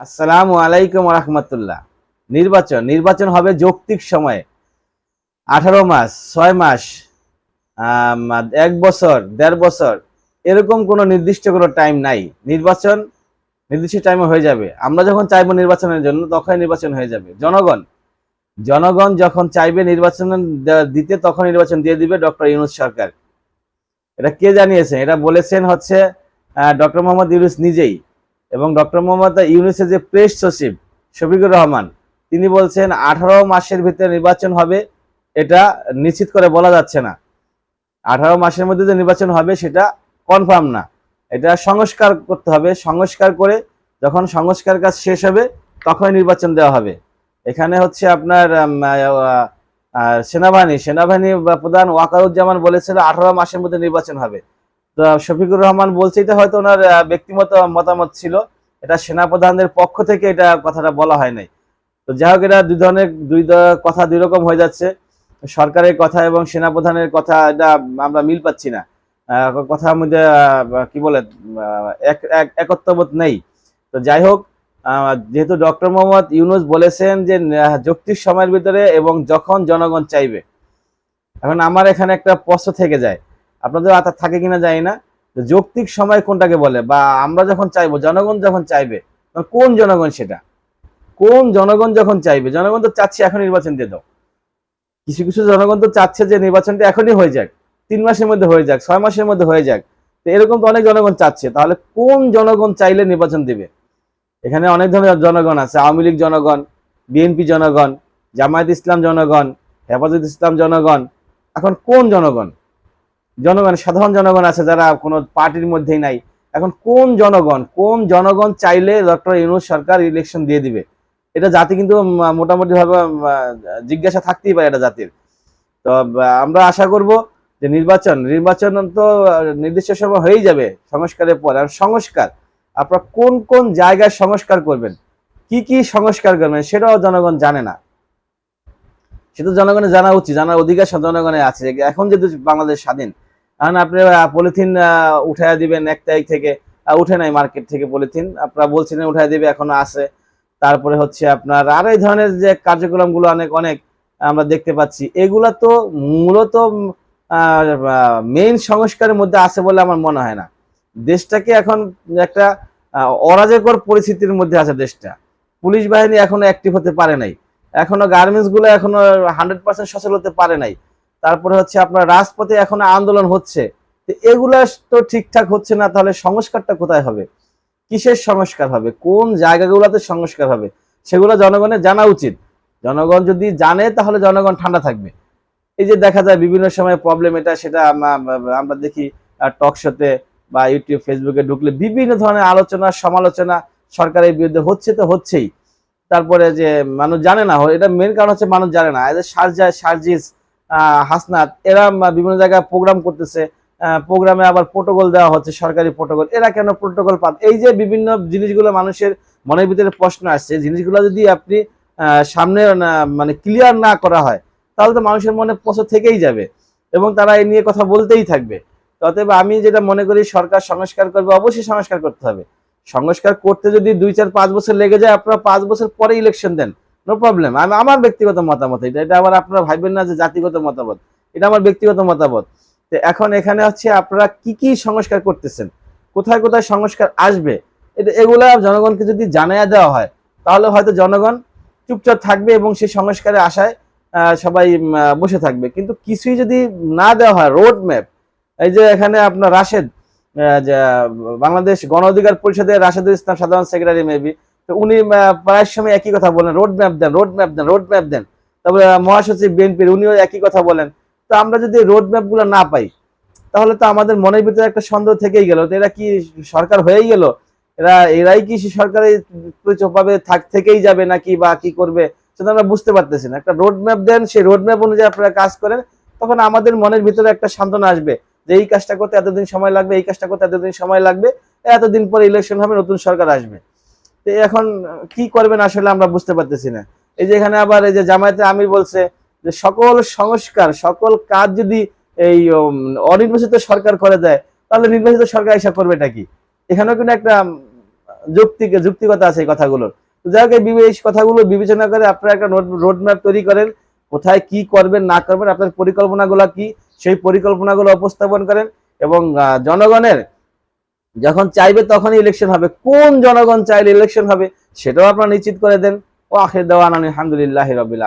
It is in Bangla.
আসসালামু আলাইকুম রহমতুল্লাহ। নির্বাচন নির্বাচন হবে যৌক্তিক সময়ে। আঠারো মাস, ছয় মাস এক বছর, দেড় বছর, এরকম কোনো নির্দিষ্ট কোনো টাইম নাই। নির্বাচন নির্দিষ্ট টাইমে হয়ে যাবে। আমরা যখন চাইব নির্বাচনের জন্য তখন নির্বাচন হয়ে যাবে। জনগণ জনগণ যখন চাইবে নির্বাচন দিতে তখন নির্বাচন দিয়ে দিবে ডক্টর ইউনুস সরকার। এটা কে জানিয়েছেন এটা বলেছেন হচ্ছে ডক্টর মোহাম্মদ ইউনুস নিজেই। এবং ডক্টর মোহাম্মদ ইউনুসের যে প্রেস সচিব শফিকুর রহমান, তিনি বলছেন আঠারো মাসের ভিতরে নির্বাচন হবে, এটা নিশ্চিত করে বলা যাচ্ছে না। আঠারো মাসের মধ্যে যে নির্বাচন হবে সেটা কনফার্ম না। এটা সংস্কার করতে হবে। সংস্কার করে যখন সংস্কার কাজ শেষ হবে তখন নির্বাচন দেওয়া হবে। এখানে হচ্ছে আপনার সেনাবাহিনী সেনাবাহিনী প্রধান ওয়াকারুজ্জামান বলেছিল আঠারো মাসের মধ্যে নির্বাচন হবে। তো শফিকুর রহমান বলছে এটা হয়তো ওনার ব্যক্তিগত মতামত ছিল। এটা সেনাপ্রধানদের পক্ষ থেকে এটা কথাটা বলা হয় নাই। তো যাই হোক এটা দুই ধরনের দুই কথা দুই রকম হয়ে যাচ্ছে। সরকারের কথা এবং সেনাপ্রধানের কথা এটা আমরা মিল পাচ্ছি না। কথার মধ্যে কি বলে আহ, এক- এক- একত্ববোধ নেই। তো যাই হোক যেহেতু ডক্টর মোহাম্মদ ইউনুস বলেছেন যে যৌক্তিক সময়ের ভিতরে এবং যখন জনগণ চাইবে। এখন আমার এখানে একটা প্রশ্ন থেকে যায়। আপনাদের আতা থাকে কিনা জানি না যৌক্তিক সময় কোনটাকে বলে? বা আমরা যখন চাইব, জনগণ যখন চাইবে কোন জনগণ সেটা? কোন জনগণ যখন চাইবে? জনগণ তো চাচ্ছে, এখন নির্বাচন দিয়ে দাও। কিছু কিছু জনগণ তো চাচ্ছে যে নির্বাচনটা এখনই হয়ে যাক, তিন মাসের মধ্যে হয়ে যাক, ছয় মাসের মধ্যে হয়ে যাক। তো এরকম তো অনেক জনগণ চাচ্ছে, তাহলে কোন জনগণ চাইলে নির্বাচন দিবে? এখানে অনেক ধরনের জনগণ আছে, আওয়ামী লীগ জনগণ, বিএনপি জনগণ, জামায়াত ইসলাম জনগণ, হেফাজত ইসলাম জনগণ। এখন কোন জনগণ? জনগণ, সাধারণ জনগণ আছে যারা কোনো পার্টির মধ্যেই নাই। এখন কোন জনগণ কোন জনগণ চাইলে ডক্টর ইউনুস সরকার ইলেকশন দিয়ে দিবে? এটা জাতি কিন্তু মোটামুটি ভাবে জিজ্ঞাসা থাকতেই পারে এটা জাতির। তো আমরা আশা করব যে নির্বাচন নির্বাচন তো নির্দিষ্ট সময় হয়েই যাবে সংস্কারের পর। আর সংস্কার, আপনারা কোন কোন জায়গায় সংস্কার করবেন? কি কি সংস্কার করবেন সেটাও জনগণ জানে না। সেটা জনগণের জানা উচিত, জানার অধিকার জনগণের আছে। এখন যেহেতু বাংলাদেশ স্বাধীন এখন আপনি পলিথিন উঠাইয়া দিবেন এক তারিখ থেকে। উঠে নাই মার্কেট থেকে পলিথিন। আপনারা বলছিলেন উঠাই দিবে, এখনও আছে। তারপরে হচ্ছে আপনার আর এই ধরনের যে কার্যক্রমগুলো অনেক অনেক আমরা দেখতে পাচ্ছি। এগুলা তো মূলত মেইন সংস্কারের মধ্যে আছে বলে আমার মনে হয় না। দেশটাকে এখন একটা অরাজকর পরিস্থিতির মধ্যে আছে দেশটা। পুলিশ বাহিনী এখনও অ্যাক্টিভ হতে পারে নাই। এখনও গার্মেন্টসগুলো এখনও হান্ড্রেড পার্সেন্ট সচল হতে পারে নাই। তারপরে হচ্ছে আপনার রাজপথে এখন আন্দোলন হচ্ছে। এগুলা তো ঠিকঠাক হচ্ছে না, তাহলে সংস্কারটা কোথায় হবে? কিসের সংস্কার হবে? কোন জায়গাগুলোতে সংস্কার হবে? সেগুলো জনগণের জানা উচিত। জনগণ যদি জানে, তাহলে জনগণ ঠান্ডা থাকবে। এই যে দেখা যায় বিভিন্ন সময় প্রবলেম এটা, সেটা আমরা দেখি টক শোতে বা ইউটিউব ফেসবুকে ঢুকলে বিভিন্ন ধরনের আলোচনা, সমালোচনা সরকারের বিরুদ্ধে হচ্ছে তো হচ্ছেই। তারপরে যে মানুষ জানে না, এটা মেন কারণ হচ্ছে মানুষ জানে না। এদের সারজা সার্জিস হাসনাত এরা বিভিন্ন জায়গায় প্রোগ্রাম করতেছে। প্রোগ্রামে আবার প্রোটোকল দেওয়া হচ্ছে, সরকারি প্রোটোকল এরা কেন প্রোটোকল পান? এই যে বিভিন্ন জিনিসগুলো মানুষের মনের ভিতরে প্রশ্ন আসছে জিনিসগুলো যদি আপনি সামনে মানে ক্লিয়ার না করা হয়, তাহলে তো মানুষের মনে প্রশ্ন থেকেই যাবে এবং তারা এই নিয়ে কথা বলতেই থাকবে। অতএব আমি যেটা মনে করি, সরকার সংস্কার করবে, অবশ্যই সংস্কার করতে হবে। সংস্কার করতে যদি দুই, চার, পাঁচ বছর লেগে যায়, আপনারা পাঁচ বছর পরে ইলেকশন দেন। নো প্রবলেম আমি আমার ব্যক্তিগত মতামত এটা এটা আবার আপনারা ভাববেন না যে জাতিগত মতামত এটা আমার ব্যক্তিগত মতামত। তো এখন এখানে হচ্ছে আপনারা কি কি সংস্কার করতেছেন? কোথায় কোথায় সংস্কার আসবে? এটা এগুলা জনগণকে যদি জানাইয়া দেওয়া হয় তাহলে হয়তো জনগণ চুপচাপ থাকবে এবং সেই সংস্কারে আহ, সবাই বসে থাকবে। কিন্তু কিছুই যদি না দেওয়া হয় রোড ম্যাপ এই যে এখানে আপনার রাশেদ বাংলাদেশ গণ অধিকার পরিষদের রাশেদুল ইসলাম সাধারণ সেক্রেটারি মেবি তো উনি প্রায় সময় একই কথা বলেন রোড ম্যাপ দেন রোড ম্যাপ দেন রোড ম্যাপ দেন। তারপরে মহাসচিব বিএনপির উনিও একই কথা বলেন। তো আমরা যদি রোড ম্যাপগুলো না পাই, তাহলে তো আমাদের মনের ভিতরে একটা সন্দেহ থেকেই গেল তো এরা কি সরকার হয়েই গেল? এরা, এরাই কি সে সরকারের ভাবে থাক, থেকেই যাবে নাকি বা কি করবে? সেটা আমরা বুঝতে পারতেছি না। একটা রোড ম্যাপ দেন, সেই রোড ম্যাপ অনুযায়ী আপনারা কাজ করেন, তখন আমাদের মনের ভিতরে একটা সান্ত্বনা আসবে যে এই কাজটা করতে এতদিন সময় লাগবে, এই কাজটা করতে এতদিন সময় লাগবে, এতদিন পরে ইলেকশন হবে, নতুন সরকার আসবে। তো এখন কি করবেন আসলে আমরা বুঝতে পারতেছি না। এই যে এখানে আবার এই যে জামায়াতে আমির বলছে যে সকল সংস্কার, সকল কাজ যদি এই অনির্বাচিত সরকার করে দেয়, তাহলে নির্বাচিত সরকার এসব করবে এটা কি এখানেও কিন্তু একটা যুক্তি, যুক্তিকতা আছে এই কথাগুলোর। যাই হোক, এই কথাগুলো বিবেচনা করে আপনারা একটা রোড ম্যাপ তৈরি করেন, কোথায় কি করবেন, না করবেন, আপনার পরিকল্পনাগুলো কি, সেই পরিকল্পনাগুলো উপস্থাপন করেন এবং জনগণের যখন চাইবে তখনই ইলেকশন হবে। কোন জনগণ চাইলে ইলেকশন হবে, সেটাও আপনারা নিশ্চিত করে দেন। ও আখের দেওয়ান আলহামদুলিল্লাহ রবিল্লা